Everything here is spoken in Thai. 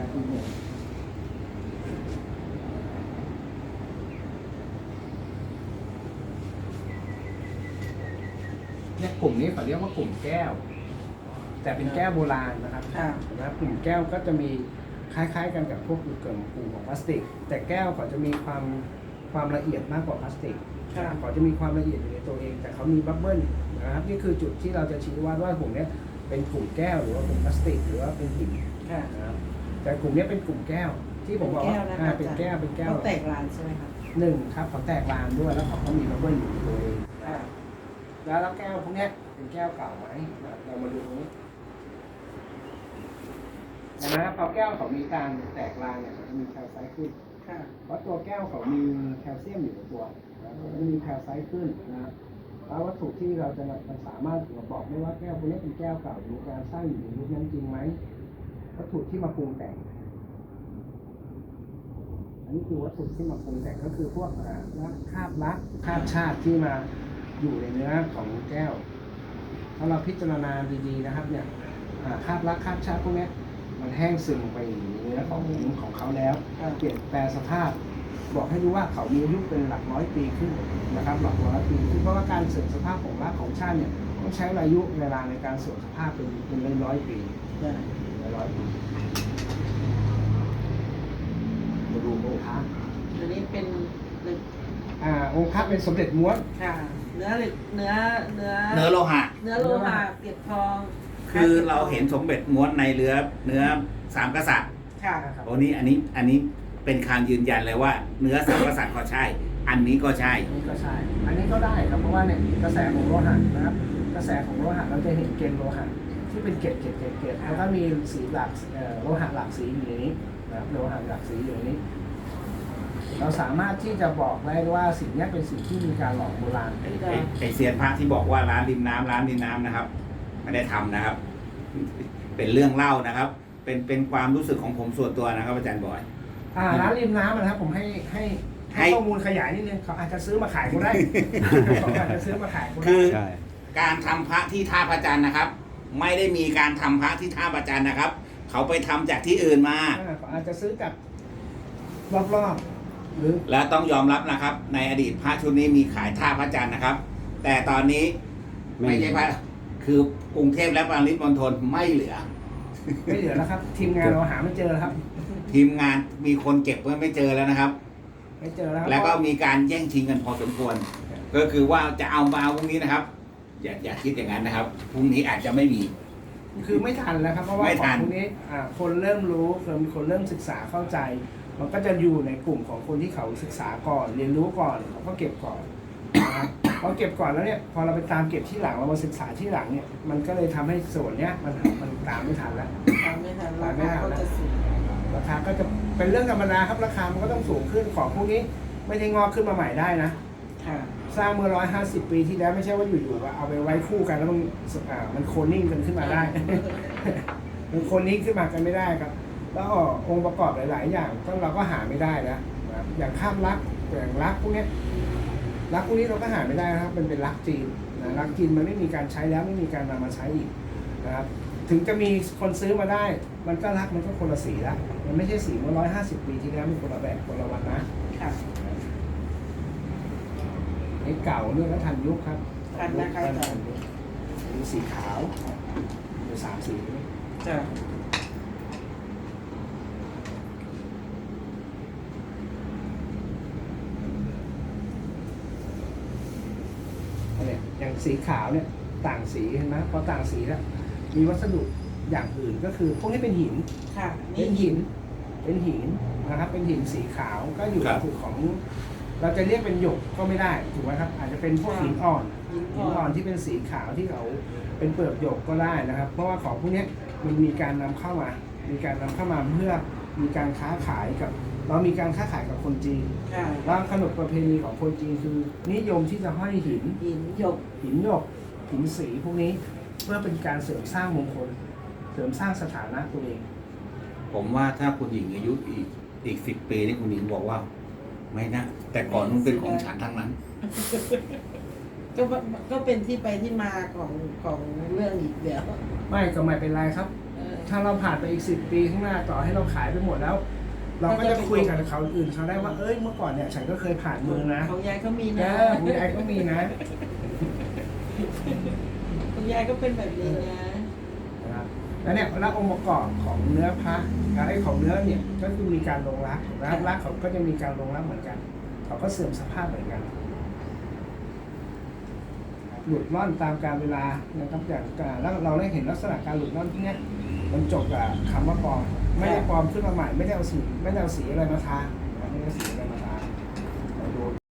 นาทีหนึ่งเนี่ยกลุ่มนี้เขาเรียกว่ากลุ่มแก้ว แต่เป็นแก้วโบราณนะครับค่ะนะครับกลุ่มแก้วก็จะมีคล้ายๆ กันกับพวกกลุ่มกลุ่มของพลาสติก แต่แก้วเขาจะมีความความละเอียดมากกว่าพลาสติกค่ะเขาจะมีความละเอียดอยู่ในตัวเอง แต่เขามีบับเบิ้ลนะครับนี่คือจุดที่เราจะชี้ว่าว่าผมเนี้ยเป็นกลุ่มแก้วหรือว่าเป็นพลาสติก หรือว่าเป็นหิน ค่ะ นะครับ แต่กลุ่มเนี้ยเป็นกลุ่มแก้ว ที่ผมบอกแก้ว่าวนะคะอ่าเป็นแก้วเป็นแก้วต้องแตกลานใช่ไหมคะหนึ่งครับเขาแตกลานด้วยแล้วเขาก็มีบับเบิ้ลอยู่ในตัวเองค่ะแล้วแล้วแก้วพวกเนี้ยเป็นแก้วเก่าไหมนะครับเรามาดูตรงนี้เห็นะครับพอแก้วเขามีการแตกลานเนี่ยเขาจะมีแคลไซต์ขึ้น ค่ะเพราะตัวแก้วเขามีแคลเซียมอยู่ในตัวนะครับเขาจะมีแคลไซต์ขึ้นนะครับแล้ววัตถุที่เราจะมันสามารถบอกได้ว่าแก้วพวกนี้เป็นแก้วเก่ามีการสร้างอยู่ในยุคนั้นจริงไหม วัตถุที่มาปรุงแต่ง อันนี้คือวัตถุที่มาปรุงแต่งก็คือพวกอ่าคราบลักคราบชาติที่มาอยู่ในเนื้อของแก้ว ถ้าเราพิจารณาดีๆนะครับ เนี่ยอ่าคราบลักคราบชาติพวกนี้มันแห้งซึมไปในเนื้อของของเขาแล้ว เปลี่ยนแปลสภาพ บอกให้รู้ว่าเขามีอายุเป็นหลักร้อยปีขึ้นนะครับ หลักร้อยปีขึ้นเพราะว่าการเสื่อมสภาพของรากของชาติเนี่ยต้องใช้อายุเวลาในการเสื่อมสภาพเป็นเป็นร้อยร้อยปี ร้อยมาดูองค์พระอันนี้เป็นเหล็กอ่าองค์พระเป็นสมเด็จม้วน ค่ะ เนื้อเหล็กเนื้อเนื้อเนื้อโลหะ เนื้อโลหะเก็บทองคือเราเห็นสมเด็จม้วนในเรือเนื้อสามกษัตริย์ค่ะนะครับโอ้นี้อันนี้อันนี้เป็นคำยืนยันเลยว่า เนื้อสามกษัตริย์ก็ใช่ อันนี้ก็ใช่ อันนี้ก็ใช่ อันนี้ก็ได้ครับเพราะว่าเนี่ยกระแสของโลหะนะครับ กระแสของโลหะเราจะเห็นเกณฑ์โลหะ ที่เป็นเกล็ดเกล็ดเกล็ดเกล็ดแล้วก็มีสีหลักเอ่อโลหะหลักสีอยู่ในนี้นะครับโลหะหลักสีอยู่ในนี้ เราสามารถที่จะบอกได้ว่าสิ่งเนี้ยเป็นสิ่งที่มีการหลอกโบราณไอ้ไอ้ไอเซียนพระที่บอกว่าร้านริมน้ำร้านริมน้ำนะครับ ไม่ได้ทำนะครับ เป็นเรื่องเล่านะครับ เป็นเป็นความรู้สึกของผมส่วนตัวนะครับ อาจารย์บอย อ่าร้านริมน้ำนะครับ ผมให้ให้ให้ให้ข้อมูลขยายนิดนึงเขาอาจจะซื้อมาขายก็ได้เขาอาจจะซื้อมาขายก็ได้คือ ใช่ การทำพระที่ท่าพระจันทร์นะครับ ไม่ได้มีการทำพระที่ท่าพระจันทร์นะครับ เขาไปทำจากที่อื่นมาอ่าเขาอาจจะซื้อจากรอบๆหรือและต้องยอมรับนะครับ ในอดีตพระชุดนี้มีขายท่าพระจันทร์นะครับ แต่ตอนนี้ไม่ไม่ใช่พระคือกรุงเทพและปริมณฑลไม่เหลือ ไม่เหลือแล้วครับ ทีมงานเราหาไม่เจอแล้วครับ ทีมงานมีคนเก็บไว้ไม่เจอแล้วนะครับ ไม่เจอแล้วครับแล้วก็มีการแย่งชิงกันพอสมควร ก็คือว่าจะเอามาเอาพรุ่งนี้นะครับ อย่าอย่าคิดอย่างนั้นนะครับพรุ่งนี้อาจจะไม่มี คือไม่ทันแล้วครับเพราะว่าไม่ขอทังน พวกนี้อ่าคนเริ่มรู้คนคนเริ่มศึกษาเข้าใจ มันก็จะอยู่ในกลุ่มของคนที่เขาศึกษาก่อน เรียนรู้ก่อนเขาก็เก็บก่อนนะครับพอเก็บก่อนแล้วเนี่ยพอเราไปตามเก็บที่หลังเรามาศึกษาที่หลังเนี่ยมันก็เลยทำให้ส่วนเนี้ยมันมันตามไม่ทันแล้ว ตามไม่ทันตามไม่ราทัคานก็จะสูงราคาก็จะเป็นเรื่องธรรมดาครับราคามันก็ต้องสูงขึ้นของพวกนี้ ไม่ได้งอกขึ้นมาใหม่ได้นะ ค่ะ สร้างเมื่อร้อยห้าสิบปีที่แล้วไม่ใช่ว่าอยู่ๆว่าเอาไปไว้คู่กันแล้วมันอ่ามันโคนนิ่งกันขึ้นมาได้ มันโคนนิ่งขึ้นมากันไม่ได้ครับ แล้วก็องค์ประกอบหลาย ๆ อย่างก็เราก็หาไม่ได้นะนะครับอย่างข้ามลักอย่างลักพวกนี้ยลักพวกนี้เราก็หาไม่ได้นะครับ มันเป็นลักจีนนะลักจีนมันไม่มีการใช้แล้วไม่มีการนำมาใช้อีกนะครับถึงจะมีคนซื้อมาได้ มันก็ลักมันก็คนละสีละมันไม่ใช่สีเมื่อร้อยห้าสิบปีที่แล้วมันคนละแบบคนละวันนะ ค่ะไอ้เก่าเรื่องก็ทันยุคครับทันนะคะอาจารย์ยุคมีสีขาวมีสามสีจ้ะเนี่ยอย่างสีขาวเนี่ยต่างสีเห็นไหมพอต่างสีแล้วมีวัสดุอย่างอื่นก็คือพวกนี้เป็นหิน ค่ะ เป็นี่นหิน เป็นหินนะครับ เป็นหินสีขาวก็อยู่ครัในบถูกของ เราจะเรียกเป็นหยกก็ไม่ได้ถูกไหมครับอาจจะเป็นพวกหินอ่อนหินหิอ่นออ่อนนที่เป็นสีขาวที่เขาเป็นเปลือกหยกก็ได้นะครับ เพราะว่าของพวกเนี้ยมันมีการนำเข้ามา มีการนำเข้ามาเพื่อมีการค้าขายกับ เรามีการค้าขายกับคนจีนค่ะบางขนบประเพณีของคนจีนคือ นิยมที่จะห้อยหินหินหยกหินหยกหินสีพวกนี้เพื่อเป็นการเสริมสร้างมงคล เสริมสร้างสถานะตัวเอง ผมว่าถ้าคุณหญิงอายุอีกอีกสิบปีนี่คุณหญิงบอกว่า ไม่นะ แต่ก่อนนู้นเป็นของฉันทั้งนั้น ก็ก็เป็นที่ไปที่มาของของเรื่องอีกเดี๋ยวไม่ก็ไม่เป็นไรครับ เออ ถ้าเราผ่านไปอีกสิบปีข้างหน้าต่อให้เราขายไปหมดแล้ว เราก็จะคุยกับเขาอื่นเขาได้ว่าเอ้ยเมื่อก่อนเนี่ยฉันก็เคยผ่านมือนะของยายก็มีเอนะอคุณยายก็มีนะ ของยายก็เป็นแบบนี้นะนะครับ แล้วเนี่ยแล้วองค์ประกอบของเนื้อพระไอ้ของเนื้อเนี่ยก็คือมีการลงรักรักรักเขาก็จะมีการลงรักเหมือนกัน เขาก็เสื่อมสภาพเหมือนกันหลุดร่อนตามการเวลานะครับอย่างการแล้วเราได้เห็นลักษณะการหลุดร่อนที่เนี้ยมันจบกับคำว่าปลอมไม่ได้ปลอมขึ้นมาใหม่ไม่ได้เอาสีไม่ได้เอาสีอะไรมาทาไม่ได้เอาสีอะไรมาทา